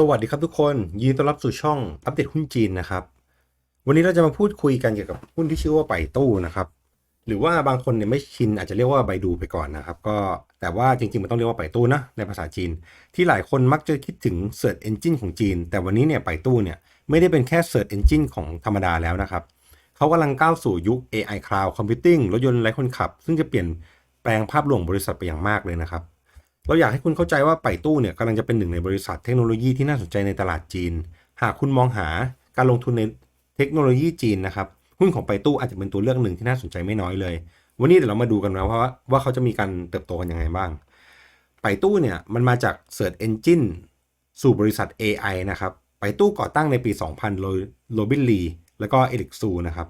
สวัสดีครับทุกคนยินดีต้อนรับสู่ช่องอัปเดตหุ้นจีนนะครับ วันนี้เราจะมาพูดคุยกันเกี่ยวกับหุ้นที่ชื่อว่าไปตู้นะครับ หรือว่าบางคนเนี่ยไม่ชินอาจจะเรียกว่าไบดูไปก่อนนะครับ ก็แต่ว่าจริงๆมันต้องเรียกว่าไปตู้นะในภาษาจีน ที่หลายคนมักจะคิดถึง Search Engine ของจีน แต่วันนี้เนี่ยไปตู้เนี่ยไม่ได้เป็นแค่ Search Engine ของธรรมดาแล้วนะครับเขากำลังก้าวสู่ยุค AI Cloud Computing รถยนต์ไร้คนขับ ซึ่งจะเปลี่ยนแปลงภาพรวมของบริษัทไปอย่างมากเลยนะครับ เราอยากให้คุณเข้าใจว่าไปตู้เนี่ยกำลังจะเป็นหนึ่งในบริษัทเทคโนโลยีที่น่าสนใจในตลาดจีน หากคุณมองหาการลงทุนในเทคโนโลยีจีนนะครับหุ้นของไปตู้อาจจะเป็นตัวเลือกหนึ่งที่น่าสนใจไม่น้อยเลย วันนี้เดี๋ยวเรามาดูกันนะว่าว่าเขาจะมีการเติบโตกันยังไงบ้าง ไปตู้เนี่ยมันมาจาก Search Engine สู่บริษัท AI นะครับ ไปตู้ก่อตั้งในปี 2000 โดยโรบินลีแล้วก็เอริกซูนะครับ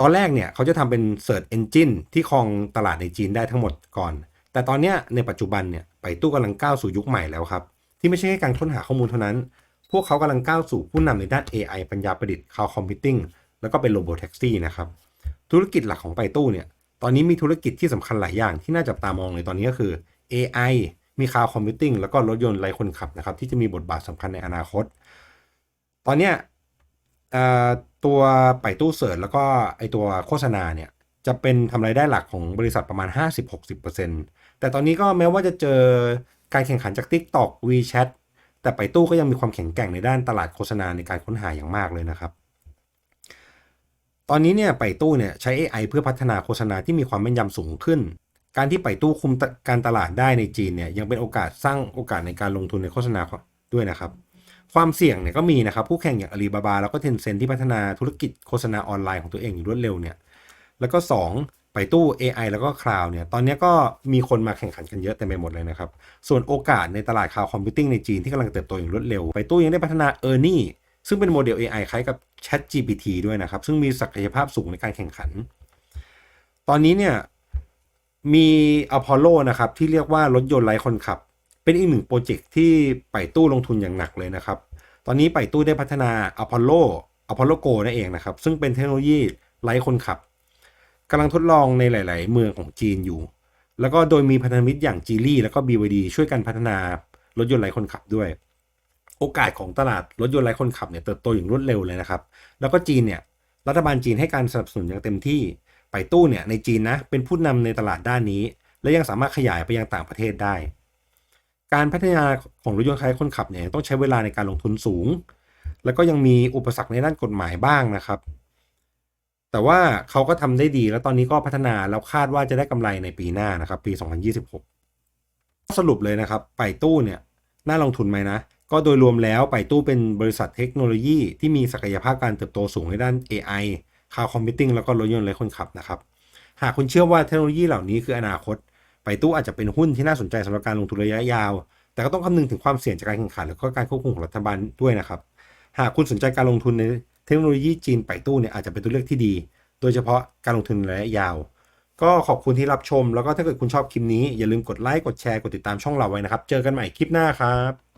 ตอนแรกเนี่ยเขาจะทำเป็น Search Engine ที่ครองตลาดในจีนได้ทั้งหมดก่อน แต่ตอนเนี้ยในปัจจุบันเนี่ยไปตู้กำลังก้าวสู่ยุคใหม่แล้วครับ ที่ไม่ใช่แค่การค้นหาข้อมูลเท่านั้น พวกเขากำลังก้าวสู่ผู้นำในด้าน AI ปัญญาประดิษฐ์ Cloud Computing แล้วก็เป็น Robo Taxi นะครับ ธุรกิจหลักของไปตู้เนี่ย ตอนนี้มีธุรกิจที่สำคัญหลายอย่างที่น่าจับตามองเลยตอนนี้ก็คือ AI มี Cloud Computing แล้วก็รถยนต์ไร้คนขับนะครับที่จะมีบทบาทสำคัญในอนาคต ตอนเนี้ยตัวไปตู้เสิร์ชแล้วก็ไอตัวโฆษณาเนี่ย จะเป็นทำรายได้หลักของบริษัทประมาณ 50-60%แต่ตอนนี้ก็แม้ว่าจะเจอการแข่งขันจาก TikTok WeChat แต่ไปตู้ก็ยังมีความแข็งแกร่งในด้านตลาดโฆษณาในการค้นหาอย่างมากเลยนะครับ ตอนนี้เนี่ยไปตู้เนี่ยใช้ AI เพื่อพัฒนาโฆษณาที่มีความแม่นยำสูงขึ้น การที่ไปตู้คุมการตลาดได้ในจีนเนี่ยยังเป็นโอกาสสร้างโอกาสในการลงทุนในโฆษณาด้วยนะครับความเสี่ยงเนี่ยก็มีนะครับ ผู้แข่งอย่างอาลีบาบาแล้วก็เทนเซ็นที่พัฒนาธุรกิจโฆษณาออนไลน์ของตัวเองอย่างรวดเร็วเนี่ย แล้วก็ 2 ไปตู้ AI แล้วก็คลาวเนี่ยตอนนี้ก็มีคนมาแข่งขันกันเยอะเต็มไปหมดเลยนะครับ ส่วนโอกาสในตลาดคลาวคอมพิวติ้งในจีนที่กำลังเติบโตอย่างรวดเร็ว ไปตู้ยังได้พัฒนา e a r n i ซึ่งเป็นโมเดล AI คล้ายกับ Chat GPT ด้วยนะครับ ซึ่งมีศักยภาพสูงในการแข่งขัน ตอนนี้เนี่ยมี Apollo นะครับที่เรียกว่ารถยนต์ไร้คนขับ เป็นอีกหนึ่งโปรเจกต์ที่ไปตู้ลงทุนอย่างหนักเลยนะครับ ตอนนี้ไปตู้ได้พัฒนา Apollo Apollo Go นั่นเองนะครับ ซึ่งเป็นเทคโนโลยีไร้คนขับ กำลังทดลองในหลาย ๆ เมืองของจีนอยู่ แล้วก็โดยมีพันธมิตรอย่างจีลี่แล้วก็ BYD ช่วยกันพัฒนารถยนต์ไร้คนขับด้วย โอกาสของตลาดรถยนต์ไร้คนขับเนี่ยเติบโตอย่างรวดเร็วเลยนะครับ แล้วก็จีนเนี่ยรัฐบาลจีนให้การสนับสนุนอย่างเต็มที่ไปตู้เนี่ยในจีนนะเป็นผู้นำในตลาดด้านนี้ และยังสามารถขยายไปยังต่างประเทศได้ การพัฒนาของรถยนต์ไร้คนขับเนี่ยต้องใช้เวลาในการลงทุนสูง แล้วก็ยังมีอุปสรรคในด้านกฎหมายบ้างนะครับ แต่ว่าเขาก็ทำได้ดีแล้วตอนนี้ก็พัฒนาแล้วคาดว่าจะได้กำไรในปีหน้านะครับ ปี 2026 สรุปเลยนะครับไปตู้เนี่ยน่าลงทุนไหมนะ ก็โดยรวมแล้วไปตู้เป็นบริษัทเทคโนโลยีที่มีศักยภาพการเติบโตสูงในด้าน AI Cloud Computing แล้วก็รถยนต์ไร้คนขับนะครับ หากคุณเชื่อว่าเทคโนโลยีเหล่านี้คืออนาคต ไปตู้อาจจะเป็นหุ้นที่น่าสนใจสำหรับการลงทุนระยะยาว แต่ก็ต้องคำนึงถึงความเสี่ยงจากการแข่งขัน แล้วก็การควบคุมของรัฐบาลด้วยนะครับ หากคุณสนใจการลงทุนใน ทคโนโลยีจีนไปตู้เนี่ยอาจจะเป็นตัวเลือกที่ดี โดยเฉพาะการลงทุนระยะยาว ก็ขอบคุณที่รับชม แล้วก็ถ้าเกิดคุณชอบคลิปนี้อย่าลืมกดไลค์กดแชร์กดติดตามช่องเราไว้นะครับ เจอกันใหม่คลิปหน้าครับ